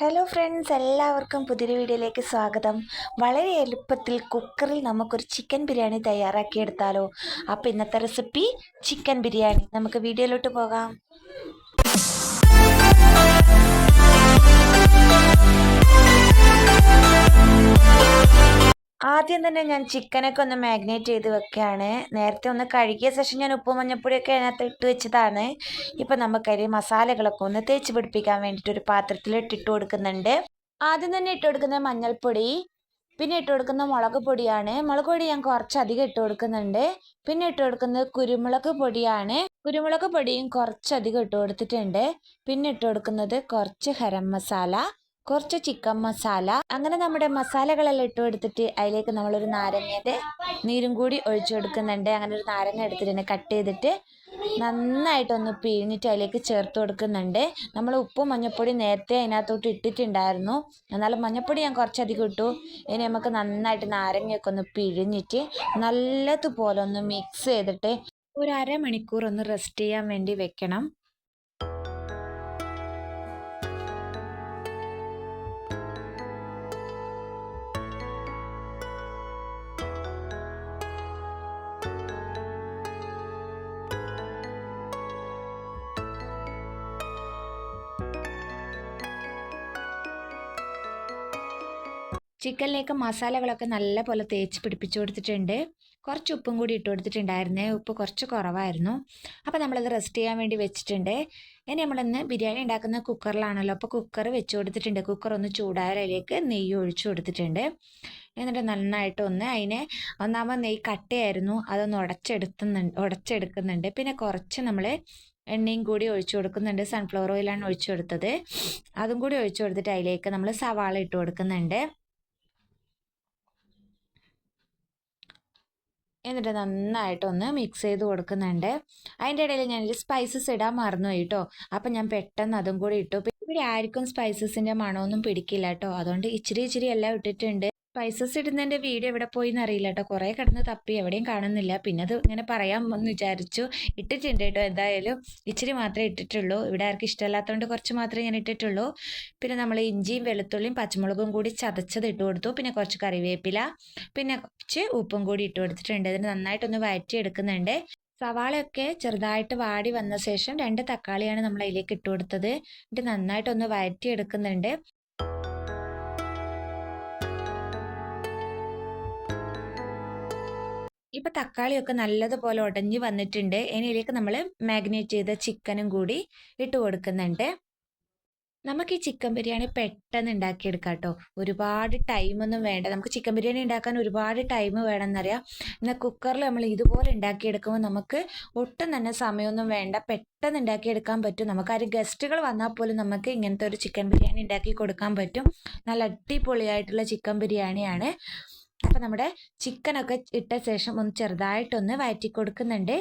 Hello friends എല്ലാവർക്കും പുതിയൊരു വീഡിയോയിലേക്ക് സ്വാഗതം. വളരെ എളുപ്പത്തിൽ കുക്കറിൽ നമുക്കൊരു ചിക്കൻ ബിരിയാണി തയ്യാറാക്കിയെടുത്താലോ. അപ്പോൾ ഇന്നത്തെ റെസിപ്പി ചിക്കൻ ബിരിയാണി. നമുക്ക് വീഡിയോയിലോട്ട് പോകാം. ആദ്യം തന്നെ ഞാൻ ചിക്കനൊക്കെ ഒന്ന് മാഗ്നേറ്റ് ചെയ്ത് വെക്കുകയാണ് നേരത്തെ ഒന്ന് കഴുകിയ ശേഷം ഞാൻ ഉപ്പ് മഞ്ഞപ്പൊടിയൊക്കെ അതിനകത്ത് ഇട്ട് വെച്ചതാണ്. ഇപ്പം നമുക്കതിൽ മസാലകളൊക്കെ ഒന്ന് തേച്ച് പിടിപ്പിക്കാൻ വേണ്ടിയിട്ട് ഒരു പാത്രത്തിൽ ഇട്ടിട്ട് കൊടുക്കുന്നുണ്ട്. ആദ്യം തന്നെ ഇട്ട് കൊടുക്കുന്ന മഞ്ഞൾപ്പൊടി പിന്നെ ഇട്ട് കൊടുക്കുന്ന മുളക് പൊടിയാണ്. മുളക് പൊടി ഞാൻ കുറച്ചധികം ഇട്ട് കൊടുക്കുന്നുണ്ട്. പിന്നെ ഇട്ട് കൊടുക്കുന്നത് കുരുമുളക് പൊടിയാണ്. കുരുമുളക് പൊടിയും കുറച്ചധികം ഇട്ട് കൊടുത്തിട്ടുണ്ട്. പിന്നെ ഇട്ട് കൊടുക്കുന്നത് കുറച്ച് ഗരം മസാല. കുറച്ച് ചിക്കൻ മസാല. അങ്ങനെ നമ്മുടെ മസാലകളെല്ലാം ഇട്ട് കൊടുത്തിട്ട് അതിലേക്ക് നമ്മളൊരു നാരങ്ങയുടെ നീരും കൂടി ഒഴിച്ചു കൊടുക്കുന്നുണ്ട്. അങ്ങനെ ഒരു നാരങ്ങ എടുത്തിട്ട് കട്ട് ചെയ്തിട്ട് നന്നായിട്ടൊന്ന് പിഴിഞ്ഞിട്ട് അതിലേക്ക് ചേർത്ത് കൊടുക്കുന്നുണ്ട്. നമ്മൾ ഉപ്പും മഞ്ഞൾപ്പൊടി നേരത്തെ അതിനകത്തോട്ട് ഇട്ടിട്ടുണ്ടായിരുന്നു. എന്നാലും മഞ്ഞൾപ്പൊടി ഞാൻ കുറച്ചധികം ഇട്ടു. ഇനി നമുക്ക് നന്നായിട്ട് നാരങ്ങയൊക്കെ ഒന്ന് പിഴിഞ്ഞിട്ട് നല്ലതുപോലെ ഒന്ന് മിക്സ് ചെയ്തിട്ട് ഒരു അരമണിക്കൂർ ഒന്ന് റെസ്റ്റ് ചെയ്യാൻ വേണ്ടി വെക്കണം. ചിക്കനിലേക്ക് മസാലകളൊക്കെ നല്ല പോലെ തേച്ച് പിടിപ്പിച്ചു കൊടുത്തിട്ടുണ്ട്. കുറച്ച് ഉപ്പും കൂടി ഇട്ട് കൊടുത്തിട്ടുണ്ടായിരുന്നേ. ഉപ്പ് കുറച്ച് കുറവായിരുന്നു. അപ്പോൾ നമ്മളത് റെസ്റ്റ് ചെയ്യാൻ വേണ്ടി വെച്ചിട്ടുണ്ട്. ഇനി നമ്മളിന്ന് ബിരിയാണി ഉണ്ടാക്കുന്ന കുക്കറിലാണല്ലോ. അപ്പോൾ കുക്കർ വെച്ച് കൊടുത്തിട്ടുണ്ട്. കുക്കർ ഒന്ന് ചൂടായാലേക്ക് നെയ്യ് ഒഴിച്ചു കൊടുത്തിട്ടുണ്ട്. എന്നിട്ട് നന്നായിട്ട് ഒന്ന് അതിനെ ഒന്നാമത് നെയ്യ് കട്ടയായിരുന്നു. അതൊന്ന് ഉടച്ചെടുത്തുന്നുണ്ട് ഉടച്ചെടുക്കുന്നുണ്ട്. പിന്നെ കുറച്ച് നമ്മൾ എണ്ണയും കൂടി ഒഴിച്ചു കൊടുക്കുന്നുണ്ട്. സൺഫ്ലവർ ഓയിലാണ് ഒഴിച്ചു കൊടുത്തത്. അതും കൂടി ഒഴിച്ചു കൊടുത്തിട്ട് അതിലേക്ക് നമ്മൾ സവാള ഇട്ട് കൊടുക്കുന്നുണ്ട്. എന്നിട്ട് നന്നായിട്ടൊന്ന് മിക്സ് ചെയ്ത് കൊടുക്കുന്നുണ്ട്. അതിന്റെ ഇടയിൽ ഞാനൊരു സ്പൈസസ് ഇടാൻ മറന്നു കേട്ടോ അപ്പം ഞാൻ പെട്ടെന്ന് അതും കൂടി ഇട്ടു. ഇവിടെ ആർക്കും സ്പൈസസിന്റെ മണമൊന്നും പിടിക്കില്ല കേട്ടോ അതുകൊണ്ട് ഇച്ചിരി ഇച്ചിരി എല്ലാം ഇട്ടിട്ടുണ്ട്. സ്പൈസസ് ഇടുന്നതിന്റെ വീഡിയോ എവിടെ പോയി എന്നറിയില്ല കേട്ടോ കുറേ കിടന്ന് തപ്പി എവിടെയും കാണുന്നില്ല. പിന്നെ അത് ഇങ്ങനെ പറയാമെന്ന് വിചാരിച്ചു. ഇട്ടിട്ടുണ്ട് കേട്ടോ. എന്തായാലും ഇച്ചിരി മാത്രമേ ഇട്ടിട്ടുള്ളൂ. ഇവിടെ ആർക്കും ഇഷ്ടമല്ലാത്തതുകൊണ്ട് കുറച്ച് മാത്രമേ ഞാൻ ഇട്ടിട്ടുള്ളൂ. പിന്നെ നമ്മൾ ഇഞ്ചിയും വെളുത്തുള്ളിയും പച്ചമുളകും കൂടി ചതച്ചത് ഇട്ട് കൊടുത്തു. പിന്നെ കുറച്ച് കറിവേപ്പില പിന്നെ കുറച്ച് ഉപ്പും കൂടി ഇട്ട് കൊടുത്തിട്ടുണ്ട്. ഇതിന് നന്നായിട്ടൊന്ന് വഴറ്റിയെടുക്കുന്നുണ്ട് സവാളയൊക്കെ ചെറുതായിട്ട് വാടി വന്ന ശേഷം രണ്ട് തക്കാളിയാണ് നമ്മൾ അതിലേക്ക് ഇട്ട് കൊടുത്തത്. എന്നിട്ട് നന്നായിട്ടൊന്ന് വഴറ്റിയെടുക്കുന്നുണ്ട് ഇപ്പൊ തക്കാളിയൊക്കെ നല്ലതുപോലെ ഉടഞ്ഞ് വന്നിട്ടുണ്ട്. ഇനിയിലേക്ക് നമ്മൾ മാഗ്നേറ്റ് ചെയ്ത ചിക്കനും കൂടി ഇട്ട് കൊടുക്കുന്നുണ്ട്. നമുക്ക് ഈ ചിക്കൻ ബിരിയാണി പെട്ടെന്ന് ഉണ്ടാക്കിയെടുക്കാം കേട്ടോ. ഒരുപാട് ടൈമൊന്നും വേണ്ട. നമുക്ക് ചിക്കൻ ബിരിയാണി ഉണ്ടാക്കാൻ ഒരുപാട് ടൈം വേണമെന്നറിയാം. എന്നാൽ കുക്കറിൽ നമ്മൾ ഇതുപോലെ ഉണ്ടാക്കിയെടുക്കുമ്പോൾ നമുക്ക് ഒട്ടും തന്നെ സമയമൊന്നും വേണ്ട. പെട്ടെന്ന് ഉണ്ടാക്കിയെടുക്കാൻ പറ്റും. നമുക്ക് ആരും ഗസ്റ്റുകൾ വന്നാൽ പോലും നമുക്ക് ഇങ്ങനത്തെ ഒരു ചിക്കൻ ബിരിയാണി ഉണ്ടാക്കി കൊടുക്കാൻ പറ്റും. നല്ല അടിപൊളിയായിട്ടുള്ള ചിക്കൻ ബിരിയാണിയാണ്. അപ്പം നമ്മുടെ ചിക്കനൊക്കെ ഇട്ട ശേഷം ഒന്ന് ചെറുതായിട്ടൊന്ന് വഴറ്റി കൊടുക്കുന്നുണ്ട്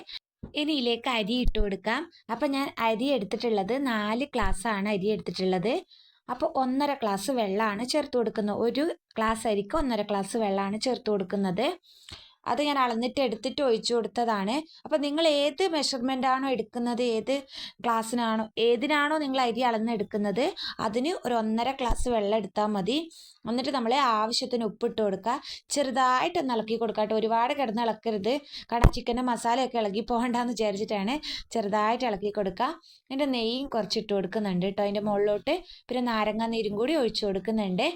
ഇനി ഇതിലേക്ക് അരി ഇട്ട് കൊടുക്കാം. അപ്പം ഞാൻ അരി എടുത്തിട്ടുള്ളത് നാല് ആണ് അരി എടുത്തിട്ടുള്ളത്. അപ്പോൾ ഒന്നര ഗ്ലാസ് വെള്ളമാണ് ചേർത്ത് കൊടുക്കുന്നത്. ഒരു ഗ്ലാസ് അരിക്ക് ഒന്നര ഗ്ലാസ് വെള്ളമാണ് ചേർത്ത് കൊടുക്കുന്നത്. അത് ഞാൻ അളന്നിട്ട് എടുത്തിട്ട് ഒഴിച്ചു കൊടുത്തതാണ്. അപ്പോൾ നിങ്ങൾ ഏത് മെഷർമെന്റ് ആണോ എടുക്കുന്നത് ഏത് ഗ്ലാസ്സിനാണോ ഏതിനാണോ നിങ്ങൾ അരി അളന്നെടുക്കുന്നത് അതിന് ഒരു ഒന്നര ഗ്ലാസ് വെള്ളം എടുത്താൽ മതി. എന്നിട്ട് നമ്മൾ ആവശ്യത്തിന് ഉപ്പിട്ട് കൊടുക്കുക. ചെറുതായിട്ട് ഇളക്കി കൊടുക്കുക കേട്ടോ. ഒരുപാട് കിടന്ന് ഇളക്കരുത്. കാരണം ചിക്കന്റെ മസാലയൊക്കെ ഇളകി പോകണ്ടെന്ന് വിചാരിച്ചിട്ടാണ് ചെറുതായിട്ട് ഇളക്കി കൊടുക്കുക. അതിന്റെ നെയ്യും കുറച്ചിട്ട് കൊടുക്കുന്നുണ്ട് കേട്ടോ. അതിന്റെ മുകളിലോട്ട് പിന്നെ നാരങ്ങാ നീരും കൂടി ഒഴിച്ചു കൊടുക്കുന്നുണ്ട്.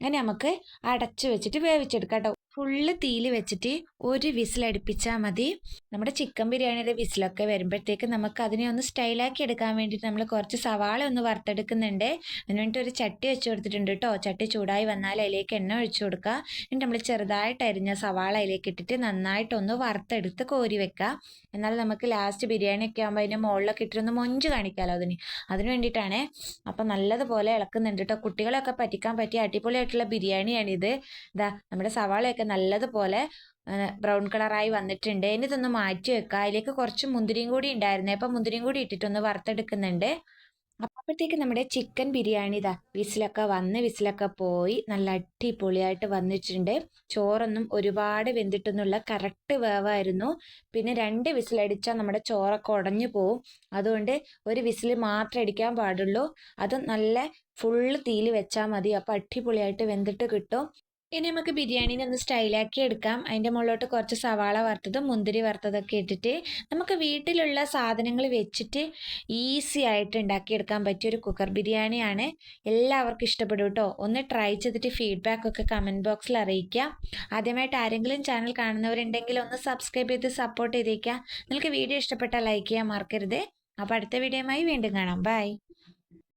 അങ്ങനെ നമുക്ക് അടച്ചു വെച്ചിട്ട് വേവിച്ചെടുക്കാം കേട്ടോ. ഫുള്ള് തീയിൽ വെച്ചിട്ട് ഒരു വിസിലടുപ്പിച്ചാൽ മതി. നമ്മുടെ ചിക്കൻ ബിരിയാണിയുടെ വിസിലൊക്കെ വരുമ്പോഴത്തേക്ക് നമുക്ക് അതിനെ ഒന്ന് സ്റ്റൈലാക്കി എടുക്കാൻ വേണ്ടിയിട്ട് നമ്മൾ കുറച്ച് സവാള ഒന്ന് വറുത്തെടുക്കുന്നുണ്ട്. അതിന് വേണ്ടിയിട്ട് ഒരു ചട്ടി വെച്ച് കൊടുത്തിട്ടുണ്ട് കേട്ടോ ചട്ടി ചൂടായി വന്നാൽ അതിലേക്ക് എണ്ണ ഒഴിച്ചു കൊടുക്കുക. എന്നിട്ട് നമ്മൾ ചെറുതായിട്ട് അരിഞ്ഞ സവാള അതിലേക്ക് ഇട്ടിട്ട് നന്നായിട്ടൊന്ന് വറുത്തെടുത്ത് കോരി വെക്കുക. എന്നാൽ നമുക്ക് ലാസ്റ്റ് ബിരിയാണി ഒക്കെ ആകുമ്പോൾ അതിന്റെ മുകളിലൊക്കെ ഇട്ടിട്ടൊന്ന് മൊഞ്ച് കാണിക്കാമല്ലോ അതിന്. അതിന് വേണ്ടിയിട്ടാണേ. അപ്പം നല്ലതുപോലെ ഇളക്കുന്നുണ്ട് കേട്ടോ കുട്ടികളെയൊക്കെ പറ്റിക്കാൻ പറ്റിയ അടിപൊളിയായിട്ടുള്ള ബിരിയാണിയാണിത്. ഇതാ നമ്മുടെ സവാളയൊക്കെ നല്ലതുപോലെ ബ്രൗൺ കളറായി വന്നിട്ടുണ്ട്. ഇനി ഇതൊന്ന് മാറ്റി വെക്കുക അതിലേക്ക് കുറച്ച് മുന്തിരിയും കൂടി ഉണ്ടായിരുന്നു. അപ്പം മുന്തിരിയും കൂടി ഇട്ടിട്ടൊന്ന് വറുത്തെടുക്കുന്നുണ്ട്. അപ്പോഴത്തേക്ക് നമ്മുടെ ചിക്കൻ ബിരിയാണി ഇതാ വിസിലൊക്കെ വന്ന് വിസിലൊക്കെ പോയി നല്ല അടിപൊളിയായിട്ട് വന്നിട്ടുണ്ട്. ചോറൊന്നും ഒരുപാട് വെന്തിട്ടൊന്നുമില്ല. കറക്റ്റ് വേവായിരുന്നു. പിന്നെ രണ്ട് വിസിലടിച്ചാൽ നമ്മുടെ ചോറൊക്കെ ഉടഞ്ഞു പോവും. അതുകൊണ്ട് ഒരു വിസിൽ മാത്രം അടിക്കാൻ പാടുള്ളൂ. അത് നല്ല ഫുള്ള് തീയിൽ വെച്ചാൽ മതി. അപ്പോൾ അടിപൊളിയായിട്ട് വെന്തിട്ട് കിട്ടും. ഇനി നമുക്ക് ബിരിയാണീനെ ഒന്ന് സ്റ്റൈലാക്കി എടുക്കാം. അതിന്റെ മുകളിലോട്ട് കുറച്ച് സവാള വറുത്തതും മുന്തിരി വറുത്തതൊക്കെ ഇട്ടിട്ട് നമുക്ക് വീട്ടിലുള്ള സാധനങ്ങൾ വെച്ചിട്ട് ഈസി ആയിട്ട് ഉണ്ടാക്കിയെടുക്കാൻ പറ്റിയ ഒരു കുക്കർ ബിരിയാണിയാണ്. എല്ലാവർക്കും ഇഷ്ടപ്പെടും കേട്ടോ. ഒന്ന് ട്രൈ ചെയ്തിട്ട് ഫീഡ്ബാക്ക് ഒക്കെ കമന്റ് ബോക്സിൽ അറിയിക്കുക. ആദ്യമായിട്ട് ആരെങ്കിലും ചാനൽ കാണുന്നവരുണ്ടെങ്കിൽ ഒന്ന് സബ്സ്ക്രൈബ് ചെയ്ത് സപ്പോർട്ട് ചെയ്തേക്കുക. നിങ്ങൾക്ക് വീഡിയോ ഇഷ്ടപ്പെട്ടാൽ ലൈക്ക് ചെയ്യാൻ മറക്കരുത്. അപ്പോൾ അടുത്ത വീഡിയോയുമായി വീണ്ടും കാണാം. ബൈ